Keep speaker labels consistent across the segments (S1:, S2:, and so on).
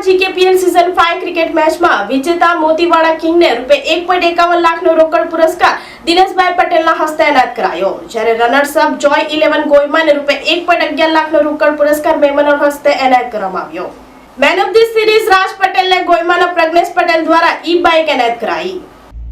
S1: સુરતમાં જીકેપીએલ season 5 cricket મેચમાં વિજેતા મોતીવાડા કિંગને રૂપે 1.51 લાખનો રોકડ પુરસ્કાર દિનેશભાઈ પટેલના હસ્તે એનાયત કરાયો. જ્યારે રનર્સ અપ જોય 11 ગોયમાને રૂપે 1.11 લાખનો રોકડ પુરસ્કાર મહેમાનો હસ્તે એનાયત કરવામાં આવ્યો. Man of the series Raj પટેલને ગોયમાના પ્રજ્ઞેશ પટેલ દ્વારા ઈ બાઇક એનાયત કરાઈ.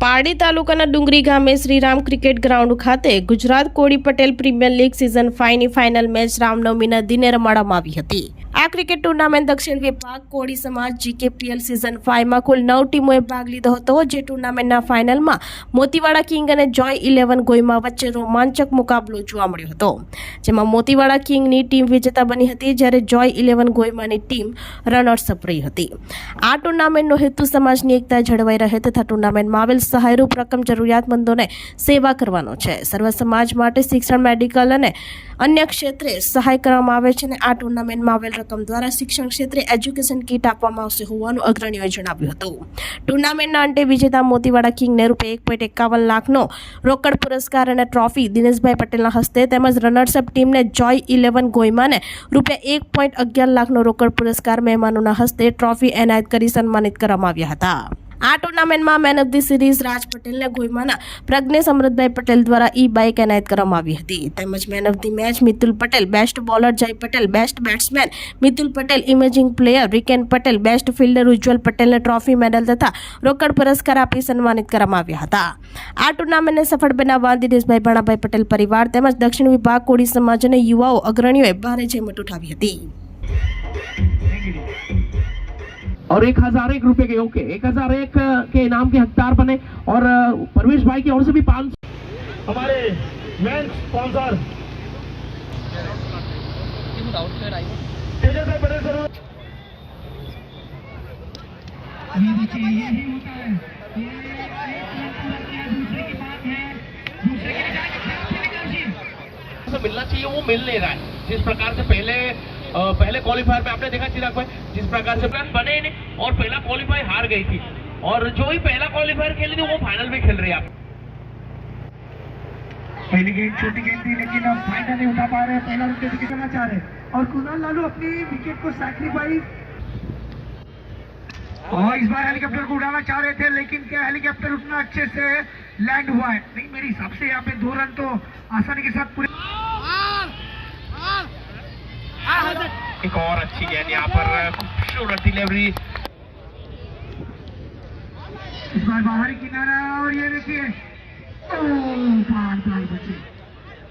S1: પારડી તાલુકાના ડુંગરી ગામે શ્રીરામ ક્રિકેટ ગ્રાઉન્ડ ખાતે Gujarat Koli Patel premier league season ફાઈવની final match રામનવમીના દિને રમાડવામાં આવી હતી. આ ક્રિકેટ ટુર્નામેન્ટ દક્ષિણ વિભાગ કોળી સમાજ જીકેપીએલ સિઝન 5 માં કુલ નવ ટીમોએ ભાગ લીધો હતો, જે ટુર્નામેન્ટના ફાઇનલમાં મોતીવાડા કિંગ અને જોય ઇલેવન ગોઈમા વચ્ચે રોમાંચક મુકાબલો જોવા મળ્યો હતો. જેમાં મોતીવાડા કિંગની ટીમ વિજેતા બની હતી, જ્યારે જોય ઇલેવન ગોઈમાની ટીમ રનર્સઅપ રહી હતી. આ ટુર્નામેન્ટનો હેતુ સમાજની એકતા જળવાઈ રહે તથા ટુર્નામેન્ટમાં આવેલ સહાયરૂપ રકમ જરૂરિયાતમંદોને સેવા કરવાનો છે. સર્વ સમાજ માટે શિક્ષણ, મેડિકલ અને અન્ય ક્ષેત્રે સહાય કરવામાં આવે છે અને આ ટુર્નામેન્ટમાં આવેલ રકમ દ્વારા શિક્ષણ ક્ષેત્રે એજ્યુકેશન કીટ આપવામાં આવશે હોવાનું અગ્રણીઓએ જણાવ્યું હતું. ટુર્નામેન્ટના અંતે વિજેતા મોતીવાડા કિંગને રૂપે એક પોઈન્ટ એકાવન લાખનો રોકડ પુરસ્કાર અને ટ્રોફી દિનેશભાઈ પટેલના હસ્તે તેમજ રનર્સઅપ ટીમને જોય ઇલેવન ગોયમાને રૂપિયા એક પોઈન્ટ અગિયાર લાખનો રોકડ પુરસ્કાર મહેમાનોના હસ્તે ટ્રોફી એનાયત કરી સન્માનિત કરવામાં આવ્યા હતા. આ ટુર્નામેન્ટમાં man of the series Raj પટેલને ગોયમાના પ્રજ્ઞેશ અમૃતભાઈ પટેલ દ્વારા ઈ બાઇક એનાયત કરવામાં આવી હતી. તેમજ man of the match Mitul Patel best bowler Jay Patel best batsman Mitul Patel emerging player Viken Patel best fielder Ujjwal પટેલને ટ્રોફી મેડલ તથા રોકડ પુરસ્કાર આપી સન્માનિત કરવામાં આવ્યા હતા. આ ટુર્નામેન્ટને સફળ બનાવવા દિનેશભાઈ ભાણાભાઈ પટેલ પરિવાર તેમજ દક્ષિણ વિભાગ કોળી સમાજ અને યુવાઓ અગ્રણીઓએ ભારે જહેમત ઉઠાવી હતી.
S2: और एक हज़ार एक रुपए के ओके एक हज़ार एक के इनाम के हकदार बने और परवेश भाई की ओर से भी पाँच
S3: हमारे मेन स्पॉन्सर तेजस भाई
S4: ये देखिए यही होता है। ये दूसरे की बात है। दूसरे की
S2: से मिलना चाहिए वो मिल नहीं रहा है। जिस प्रकार से पहले अ, पहले क्वालिफायर में आपने देखा चिराग भाई जिस प्रकार से बने ही नहीं। और पहला क्वालिफाई हार गई थी। और जो ही पहला क्वालिफायर खेली थी वो फाइनल में खेल रही है आप।
S4: पहली गेंद छोटी गेंद थी लेकिन अब फ़ायदा नहीं उठा पा रहे पहला विकेट विकेट करना चाह रहे और कुणाल लालू अपनी विकेट को सैक्रिफाइस और इस बार हेलीकॉप्टर को उड़ाना चाह रहे थे लेकिन क्या हेलीकॉप्टर उतना अच्छे से लैंड हुआ है? नहीं मेरे हिसाब से यहाँ पे दो रन तो आसानी के साथ पूरे
S2: एक और अच्छी गेंद यहाँ पर खूबसूरत डिलीवरी
S4: इस बार बाहरी किनारा और ये देखिए।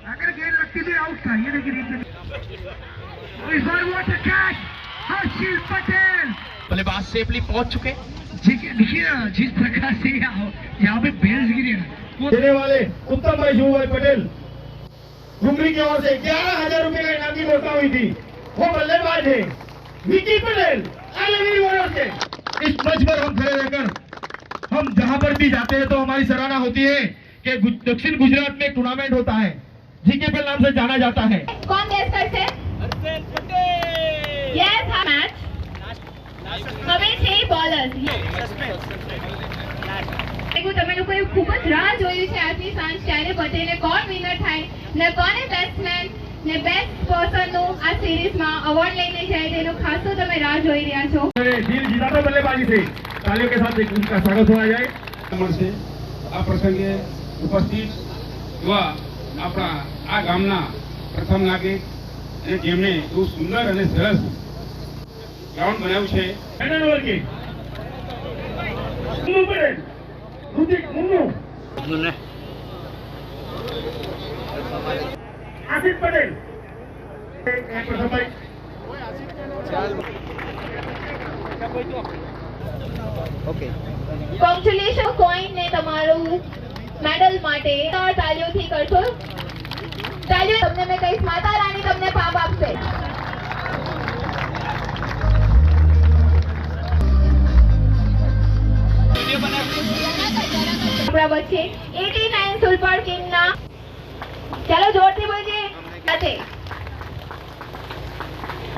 S4: अगर गेंद लगती थी आउट था ये देखिए replay। इस बार वॉट कैच हर्षिल पटेल।
S2: बल्लेबाज सेफली पहुँच चुके।
S4: जी देखिए ना, जिस प्रकार से यहाँ पे बेल्स गिरी है
S3: देने वाले उत्तम भाई शिव भाई पटेल। डुमरी की ओर से ग्यारह हज़ार रुपए का इनाम की घोषणा हुई थी। वो बल्लेबाज है विकी पटेल अलीवीर वालों से इस मंच पर हम खड़े रहकर हम जहाँ पर भी जाते हैं तो हमारी सराहना होती है कि दक्षिण गुजरात में टूर्नामेंट होता है जीके के नाम से जाना जाता है
S5: कौन गेस्टर से यस हाँ मैच હવે છે બોલર્સ તમે લોકોએ ખૂબ જ રાહ જોયું છે આજની સાંજ ત્યારે પટેલે કોણ વિનર થાય ને કોને બેટ્સમેન ને બેસ્ટ પર્સનનું આ સિરીઝમાં અવોર્ડ લઈને જાય તેનો ખાસો તમે રાહ જોઈ રહ્યા છો.
S3: દિલ જીતાનો બલ્લેબાજી છે તાલીઓ કે સાથે ઉનકા સ્વાગત હોવા જાય.
S6: નમસ્તે આ પ્રસંગે ઉપસ્થિત યુવા આપણા આ ગામના પ્રથમ નાગરિક અને જેમણે બહુ સુંદર અને સરસ ગ્રાઉન્ડ બનાવ્યું છે.
S3: એના આશિષ પટેલ
S5: કોંગ્રેચ્યુલેશન કોઈન ને તમારું મેડલ માટે તાળીઓથી કરશો. તાળીઓ તમને મેં કહીશ માતા રાણી તમને પાપ આપશે. આપણા વચ્ચે 89 સુલપાડ કિંગના ચાલો જોરથી બોલજે સાથે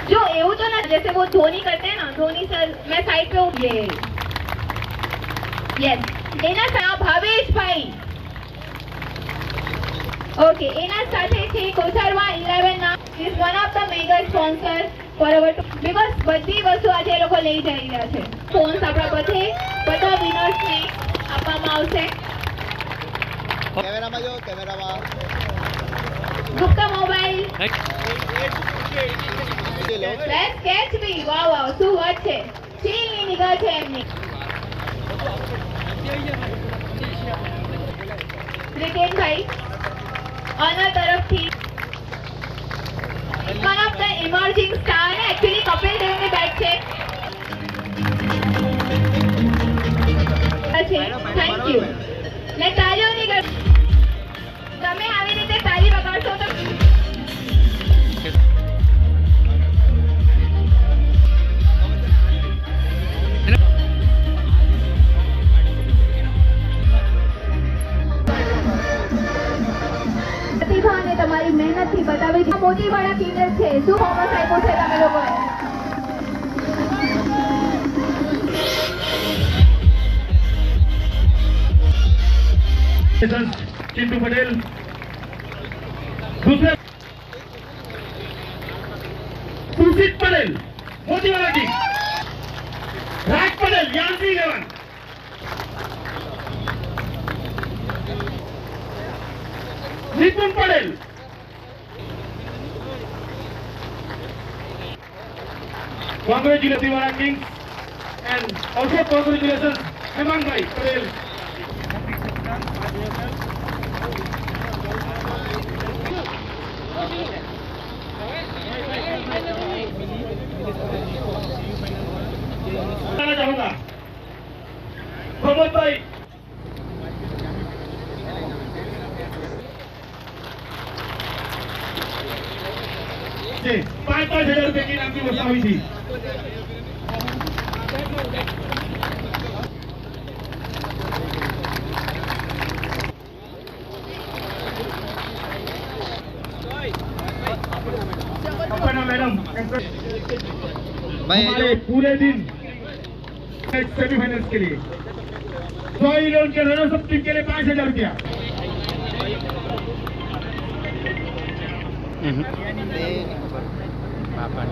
S5: जो એવું तो ना जैसे वो धोनी करते हैं ना धोनी सर मैं साइड पे हूँ ये યસ એના સા ભાવેશભાઈ ઓકે એના સાથે છે કોસરવા 11 ના is one of the mega sponsor બરોબર બિકોઝ બધી વસ્તુ આજે એ લોકો લઈ જઈ રહ્યા છે ફોન્સ આપણા બધે બધા વિનર્સને આપવામાં આવશે
S7: કેમેરામાં જો કેમેરામાં
S5: Gupta mobile.
S7: Law
S5: let's catch me wow wow શું વાત છે? ચીલની નિગાહ છે એમની. રિકેનભાઈ આના તરફથી. One of the emerging star ને એકચ્યુઅલી કપિલ દેવની બેટ છે. થેન્ક યુ મેં તાળીઓની ગર- તમે આવી રીતે તાળી તમારી મહેનતથી બતાવી છે મોટી વાળા કિંડર છે. શું હોમવર્ક આપ્યો છે તમે લોકોએ?
S3: ચિંટુ પટેલ પટેલ મોતીવાલાજી રાજ પટેલ યાદવી લેવાન નિપુણ Patel Congratulations, Ivana King. And also congratulations, Hemangbai Patel. भाई पूरे दिन सेमीफाइनल के लिए सौ रन के रनर्स अप टीम के लिए पांच हजार रुपया
S5: पापा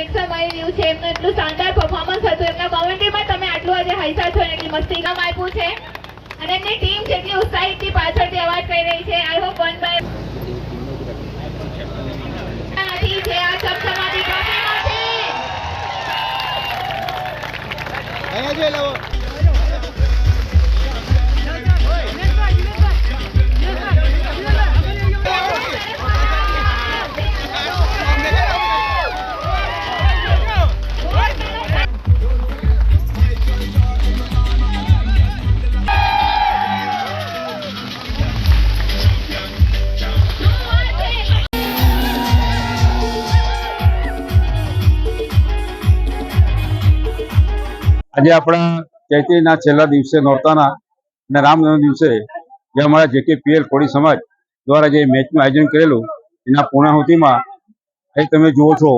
S5: મિક્સર મળી રહ્યું છે. એમનું એટલું શાનદાર પરફોર્મન્સ હતું. એમના કોમેન્ટ્રીમાં તમે આટલું આજે હૈસા છો એટલી મસ્તી કામ આપ્યું છે. અને એમની ટીમ જેટલી ઉત્સાહિતથી પાછળથી અવાજ કરી રહી છે. આઈ હોપ વન બાય છે આ શબ્દ ટ્રોફીમાં છે
S7: અહીંયા જોઈ
S6: આજે આપણા ચૈત્રીના છેલ્લા દિવસે નોરતાના અને રામનવમી દિવસે જે અમારા જે કે પીએલ કોળી સમાજ દ્વારા જે મેચનું આયોજન કરેલું, એના પૂર્ણાહુતિમાં અહીં તમે જુઓ છો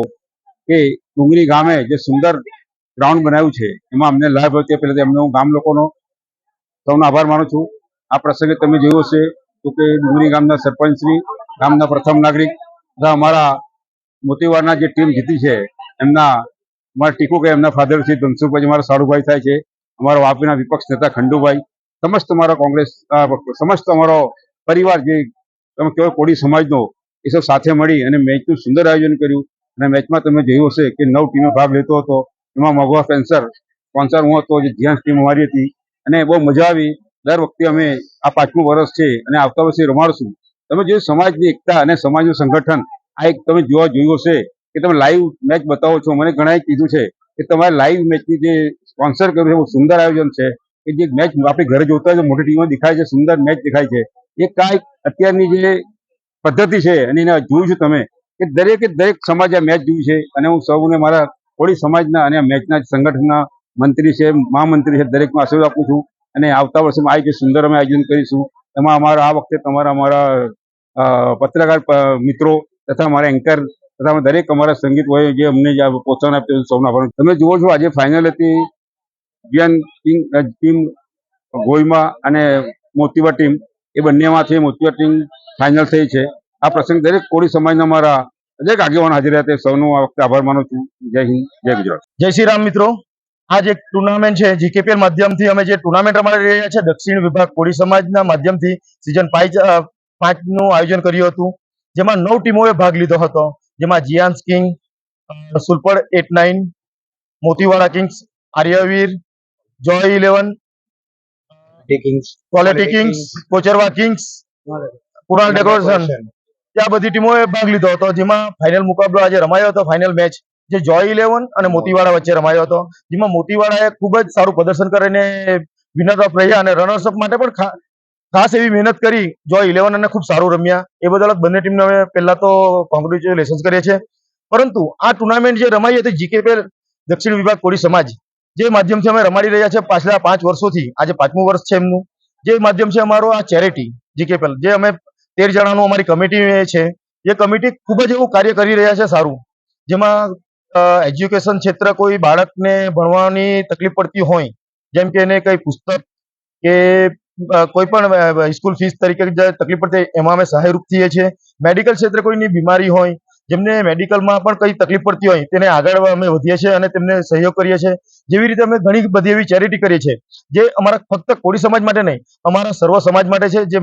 S6: કે ડુંગરી ગામે જે સુંદર ગ્રાઉન્ડ બનાવ્યું છે, એમાં અમને લાભ તે પહેલાં તો હું ગામ લોકોનો સૌનો આભાર માનું છું. આ પ્રસંગે તમે જોયું હશે તો કે ડુંગરી ગામના સરપંચશ્રી ગામના પ્રથમ નાગરિક, તથા અમારા મોતીવારના જે ટીમ જીતી છે, એમના મારા ટીકુ કે એમના ફાધર છે ધનસુભાઈ મારા સાડુભાઈ થાય છે, અમારા વાપીના વિપક્ષ નેતા ખંડુભાઈ, સમસ્ત અમારો કોંગ્રેસ સમસ્ત અમારો પરિવાર જે તમે કહેવાય કોળી સમાજનો, એ સૌ સાથે મળી અને મેચનું સુંદર આયોજન કર્યું. અને મેચમાં તમે જોયું હશે કે નવ ટીમે ભાગ લેતો હતો. એમાં મગવા ફેન્સર સ્પોન્સર હું હતો, જે ધ્યાન ટીમ અમારી હતી. અને બહુ મજા આવી. દર વખતે અમે આ પાંચમું વર્ષ છે અને આવતા વર્ષે રમાડશું. તમે જોયું સમાજની એકતા અને સમાજનું સંગઠન, આ એક તમે જોવા જોયું હશે. કે તમે લાઈવ મેચ બતાવો છો. મને ઘણાએ કીધું છે કે તમારે લાઈવ મેચની જે સ્પોન્સર કર્યું છે બહુ સુંદર આયોજન છે. કે જે મેચ આપણે ઘરે જોતા હોય મોટી ટીમો દેખાય છે, સુંદર મેચ દેખાય છે. એ કાંઈક અત્યારની જે પદ્ધતિ છે, અને એને જોયું છે તમે, કે દરેકે દરેક સમાજ આ મેચ જોયું છે. અને હું સૌને મારા કોળી સમાજના અને મેચના સંગઠનના મંત્રી છે, મહામંત્રી છે દરેકમાં આશીર્વાદ આપું છું. અને આવતા વર્ષે આ રીતે સુંદર અમે આયોજન કરીશું. એમાં અમારા આ વખતે તમારા અમારા પત્રકાર મિત્રો તથા અમારા એન્કર તથા અમે દરેક અમારા સંગીત હોય જે અમને જે પ્રોત્સાહન આપ્યું સૌનો આભાર તમે જુઓ છો આજે ફાઇનલ હતી જ્ઞાન ટીમ ગોઈમા અને મોતીવા ટીમ. એ બંનેમાંથી મોતીવા ટીમ ફાઇનલ થઈ છે. આ પ્રસંગ દરેક કોળી સમાજના અમારા દરેક આગેવાન હાજર રહ્યા તે સૌનો આ વખતે આભાર માનું છું. જય હિન્દ, જય ગુજરાત.
S3: જય શ્રી રામ મિત્રો. આ જે ટુર્નામેન્ટ છે. જીકેપીએલ માધ્યમથી અમે જે ટુર્નામેન્ટ રમાડી રહ્યા છે, દક્ષિણ વિભાગ કોળી સમાજના માધ્યમથી સિઝન પાંચ પાંચનું આયોજન કર્યું હતું, જેમાં નવ ટીમોએ ભાગ લીધો હતો. જેમાં giants king Sulpad eight nine Motivada kings Aryaveer joy eleven quality kings Kocharva kings Kunal decoration ત્યાં બધી ટીમોએ ભાગ લીધો હતો જેમાં ફાઇનલ મુકાબલો આજે રમાયો હતો ફાઇનલ મેચ જે જોય ઇલેવન અને મોતીવાડા વચ્ચે રમાયો હતો. જેમાં મોતીવાડાએ ખૂબ જ સારું પ્રદર્શન કરીને વિનર ઓફ રહ્યા અને રનર્સઅપ માટે પણ ખાસ એવી મહેનત કરી, જો ઇલેવન અને ખૂબ સારું રમ્યા. એ બદલ બંને ટીમને અમે પહેલા તો કોંગ્રેચ્યુલેશન કરીએ છીએ. પરંતુ આ ટુર્નામેન્ટ જે રમાઈ હતી પેલ દક્ષિણ વિભાગ કોળી સમાજ, જે માધ્યમથી અમે રમાડી રહ્યા છે પાછલા પાંચ વર્ષોથી, આજે પાંચમું વર્ષ છે એમનું. જે માધ્યમ છે અમારો આ ચેરિટી જીકેપીએલ જે અમે તેર જણાનું અમારી કમિટી છે. એ કમિટી ખૂબ જ એવું કાર્ય કરી રહ્યા છે સારું. જેમાં એજ્યુકેશન ક્ષેત્ર કોઈ બાળકને ભણવાની તકલીફ પડતી હોય, જેમ કે એને કંઈ પુસ્તક કે કોઈ પણ સ્કૂલ ફીસ તરીકે તકલીફ પડતી એમાં અમે સહાયરૂપ થઈએ છીએ. મેડિકલ ક્ષેત્રે કોઈની બીમારી હોય, જેમને મેડિકલમાં પણ કઈ તકલીફ પડતી હોય, તેને આગળ અમે વધીએ છીએ અને તેમને સહયોગ કરીએ છીએ. જેવી રીતે અમે ઘણી બધી એવી ચેરિટી કરીએ છીએ, જે અમારા ફક્ત કોળી સમાજ માટે નહીં, અમારા સર્વ સમાજ માટે છે, જે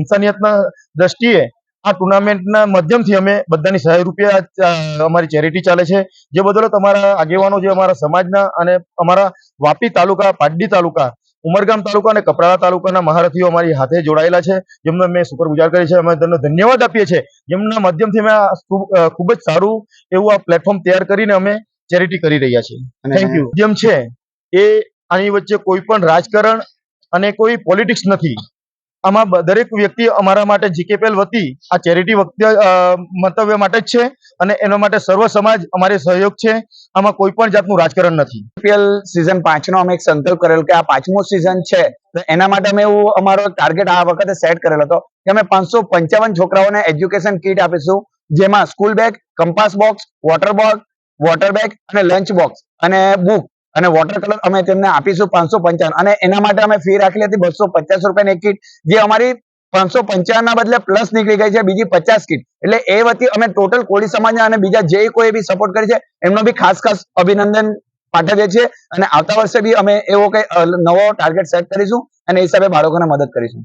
S3: ઇન્સાનિયતના દ્રષ્ટિએ આ ટુર્નામેન્ટના માધ્યમથી અમે બધાની સહાયરૂપે આ અમારી ચેરિટી ચાલે છે. જે બદલો તમારા આગેવાનો જે અમારા સમાજના અને અમારા વાપી તાલુકા પાટડી તાલુકા ઉમરગામ તાલુકા અને કપરાડા તાલુકાના મહારથીઓ અમારી હાથે જોડાયેલા છે. જેમને મેં શુક્રગુજાર કરી છે. અમે તેમને ધન્યવાદ આપીએ છીએ. જેમના માધ્યમથી અમે ખૂબ ખૂબ જ સારું એવું આ પ્લેટફોર્મ તૈયાર કરીને અમે ચેરિટી કરી રહ્યા છીએ. થેન્ક યુ જેમ છે એ આની વચ્ચે કોઈ પણ રાજકારણ અને કોઈ પોલિટિક્સ નથી. આમાં દરેક વ્યક્તિ અમારા માટે જીકેપીએલ વતી આ ચેરિટી મંતવ્ય માટે જ છે અને એના માટે સર્વ સમાજ અમારે સહયોગ છે. આમાં કોઈ પણ જાતનું રાજકારણ નથી.
S8: જીકેપીએલ સિઝન પાંચનો અમે એક સંકલ્પ કરેલો કે આ પાંચમો સિઝન છે. એના માટે અમે એવું અમારો ટાર્ગેટ આ વખતે સેટ કરેલો હતો કે અમે પાંચસો પંચાવન છોકરાઓને એજ્યુકેશન કીટ આપીશું, જેમાં school bag compass box water box water bag અને લંચ બોક્સ અને બુક અને વોટર કલર અમે તેમને આપીશું પાંચસો પંચાવન. અને એના માટે અમે ફી રાખેલી હતી બસો પચાસ રૂપિયાની કીટ જે અમારી પાંચસો પંચાવન ના બદલે પ્લસ નીકળી ગઈ છે બીજી પચાસ કીટ એટલે એ વતી અમે ટોટલ કોળી સમાજના અને બીજા જે કોઈ બી સપોર્ટ કરી છે, એમનો બી ખાસ ખાસ અભિનંદન પાઠવીએ છીએ. અને આવતા વર્ષે બી અમે એવો કઈ નવો ટાર્ગેટ સેટ કરીશું અને એ હિસાબે બાળકોને મદદ કરીશું.